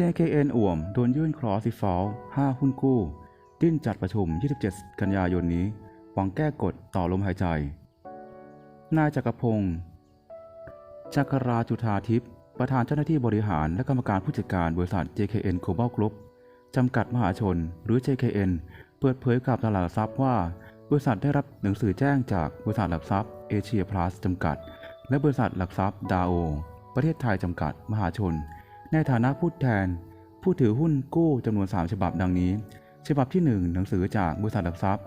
JKN อ่วมโดนยื่นคลอสซิฟอล5หุ้นกู้ ดิ้นจัดประชุม 27 กันยายนนี้ หวังแก้กฎต่อลมหายใจ นายจักรพงศ์จักราจุธาทิพย์ประธานเจ้าหน้าที่บริหารและกรรมการผู้จัดการบริษัท JKN Global Group จำกัดมหาชนหรือ JKN เปิดเผยกับตลาดหลักทรัพย์ว่า บริษัทได้รับหนังสือแจ้งจากบริษัทหลักทรัพย์เอเชียพลัสจำกัด และบริษัทหลักทรัพย์ดาโอ ประเทศไทยจำกัด มหาชน ในฐานะผู้แทน ผู้ถือหุ้นกู้จำนวน 3 ฉบับดังนี้ ฉบับที่ 1 หนังสือจากบริษัทหลักทรัพย์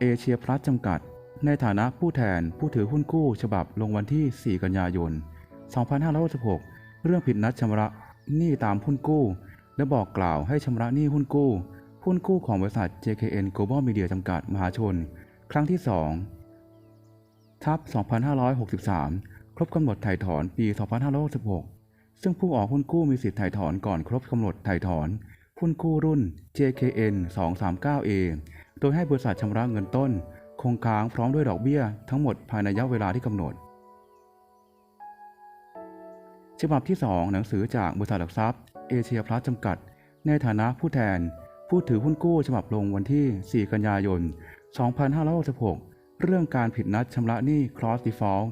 เอเชียพลัสจำกัด ในฐานะผู้แทนผู้ถือหุ้นกู้ ฉบับลงวันที่ 4 กันยายน 2566 เรื่องผิดนัดชำระหนี้ตามหุ้นกู้ และบอกกล่าวให้ชำระหนี้หุ้นกู้ หุ้นกู้ของบริษัท JKN Global Media จำกัดมหาชน ครั้งที่ 2 ทับ 2563 ครบกำหนดถ่ายถอนปี 2566 ซึ่งผู้ออกหุ้นกู้มีสิทธิ์ถ่ายถอนก่อนครบกำหนดถ่ายถอนหุ้นกู้รุ่น JKN 239A โดยให้บริษัทชำระเงินต้น คงค้างพร้อมด้วยดอกเบี้ยทั้งหมดภายในระยะเวลาที่กำหนด ฉบับที่ 2 หนังสือจากบริษัทหลักทรัพย์เอเชียพลัสจำกัด ในฐานะผู้แทน ผู้ถือหุ้นกู้ฉบับลงวันที่ 4 กันยายน 2566 เรื่องการผิดนัดชำระหนี้ cross default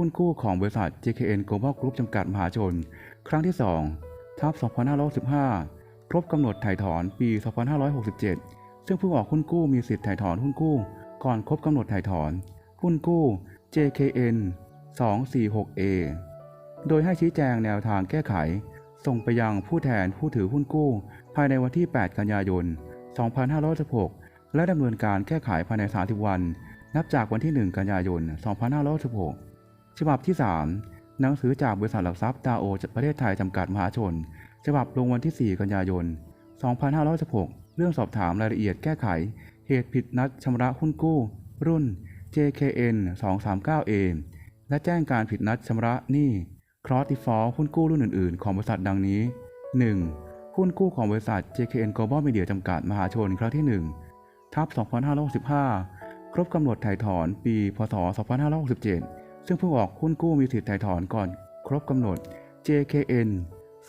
หุ้นกู้ของบริษัท JKN Global Group จำกัดมหาชน ครั้งที่2ทับ2515ครบกำหนดถ่ายถอนปี 2567 ซึ่งผู้ออกหุ้นกู้มีสิทธิ์ถ่ายถอนหุ้นกู้ ก่อนครบกำหนดถ่ายถอน หุ้นกู้ JKN 246A โดยให้ชี้แจงแนวทางแก้ไข ส่งไปยังผู้แทนผู้ถือหุ้นกู้ ภายในวันที่ 8 กันยายน 2516 และดำเนินการแก้ไขภายใน 30 วัน นับจากวันที่ 1 กันยายน 2516 ฉบับที่ 3 หนังสือจากบริษัทหลักทรัพย์ดาโอประเทศไทยจำกัดมหาชน ฉบับลงวันที่ 4 กันยายน 2516 เรื่องสอบถามรายละเอียดแก้ไข เหตุผิดนัดชำระหุ้นกู้ รุ่น JKN 239A และแจ้งการผิดนัดชำระหนี้ cross default หุ้นกู้รุ่นอื่นๆ ของบริษัทดังนี้ 1. หุ้นกู้ของบริษัท JKN Global Media จำกัดมหาชนครั้งที่ 1 ทับ 2565 ครบกำหนดถ่ายถอนปี พศ 2567 ซึ่งผู้ออกหุ้นกู้มีสิทธิ์ถ่ายถอนก่อน ครบกำหนด JKN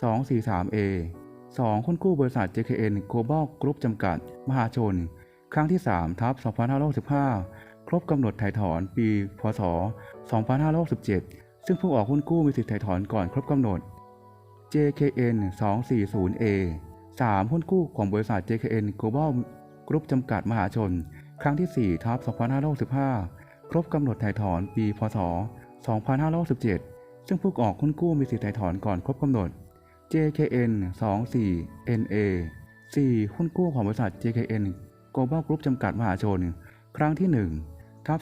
243A 2. หุ้นกู้บริษัท JKN Global Group จำกัด มหาชน ครั้งที่3ทับ2565 ครบกำหนดถ่ายถอนปี พศ 2567 ซึ่งผู้ออกหุ้นกู้มีสิทธิ์ถ่ายถอนก่อนครบกำหนด JKN 240A 3. หุ้นกู้ของบริษัท JKN Global Group จำกัด มหาชน ครั้งที่4ทับ2565 ครบกำหนดถ่ายถอนปีพศ 2567 ซึ่งผู้ออกหุ้นกู้มีสิทธิ์ถ่ายถอนก่อนครบกำหนด JKN 24NA 4. หุ้นกู้ของบริษัท JKN Global Group จำกัดมหาชน ครั้งที่1ทับ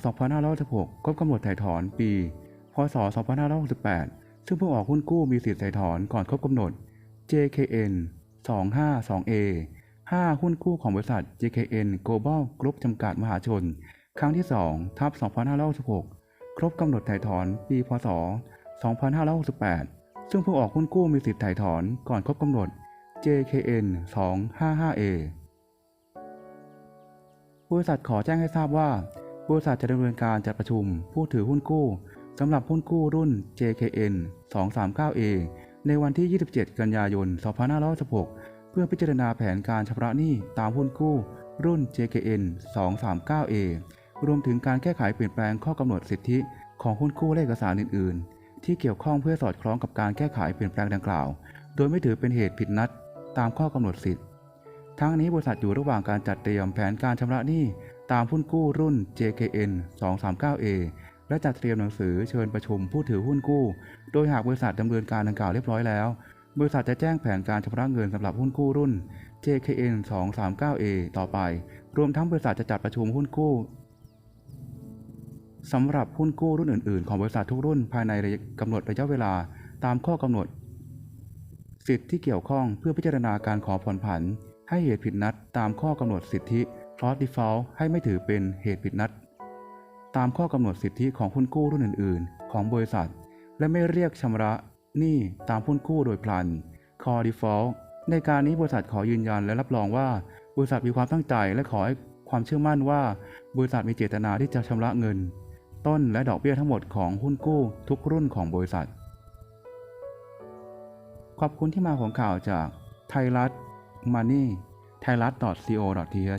2566ครบกำหนดถ่ายถอนปี พศ 2568 ซึ่งผู้ออกหุ้นกู้มีสิทธิ์ถ่ายถอนก่อนครบกำหนด JKN 252A 5. หุ้นกู้ของบริษัท JKN Global Group จำกัดมหาชน ครั้งที่2ทับ2566 ครบกำหนดถ่ายถอนปีพศ 2568 ซึ่งผู้ออกหุ้นกู้มีสิทธิ์ถ่ายถอนก่อนครบกำหนด JKN 255A บริษัทขอแจ้งให้ทราบว่า บริษัทจะดำเนินการจัดประชุมผู้ถือหุ้นกู้สำหรับหุ้นกู้รุ่น JKN 239A ในวันที่ 27 กันยายน 2516เพื่อพิจารณาแผนการชำระหนี้ตามหุ้นกู้รุ่น JKN 239A รวมถึงการแก้ไขเปลี่ยนแปลงข้อกำหนดสิทธิ ของหุ้นกู้และเอกสารอื่น ๆ ที่เกี่ยวข้องเพื่อสอดคล้องกับการแก้ไขเปลี่ยนแปลงดังกล่าว โดยไม่ถือเป็นเหตุผิดนัด ตามข้อกำหนดสิทธิทั้งนี้บริษัทอยู่ระหว่างการจัดเตรียมแผนการชำระหนี้ตามหุ้นกู้รุ่น JKN 239A และจัดเตรียมหนังสือเชิญประชุมผู้ถือหุ้นกู้ โดยหากบริษัทดำเนินการดังกล่าวเรียบร้อยแล้ว บริษัทจะแจ้งแผนการชำระเงินสำหรับหุ้นกู้รุ่น JKN 239A ต่อไป รวมทั้งบริษัทจะจัดประชุมหุ้นกู้ สำหรับหุ้นกู้รุ่นอื่น ๆ ของบริษัททุกรุ่นภายในกำหนดระยะเวลาตามข้อกำหนด สิทธิที่เกี่ยวข้องเพื่อพิจารณาการขอผ่อนผัน ให้เหตุผิดนัดตามข้อกำหนดสิทธิ cross default ให้ไม่ถือเป็นเหตุผิดนัด ตามข้อกำหนดสิทธิของหุ้นกู้รุ่นอื่น ๆ ของบริษัท และไม่เรียกชำระหนี้ตามหุ้นกู้โดยพลัน core default ในการนี้บริษัทขอยืนยันและรับรองว่า บริษัทมีความตั้งใจและขอให้ความเชื่อมั่นว่า บริษัทมีเจตนาที่จะชำระเงิน ต้นและดอกเบี้ยทั้งหมดของหุ้นกู้ทุกรุ่นของบริษัท ขอบคุณที่มาของข่าวจากไทยรัฐ Money ไทยรัฐ .co.th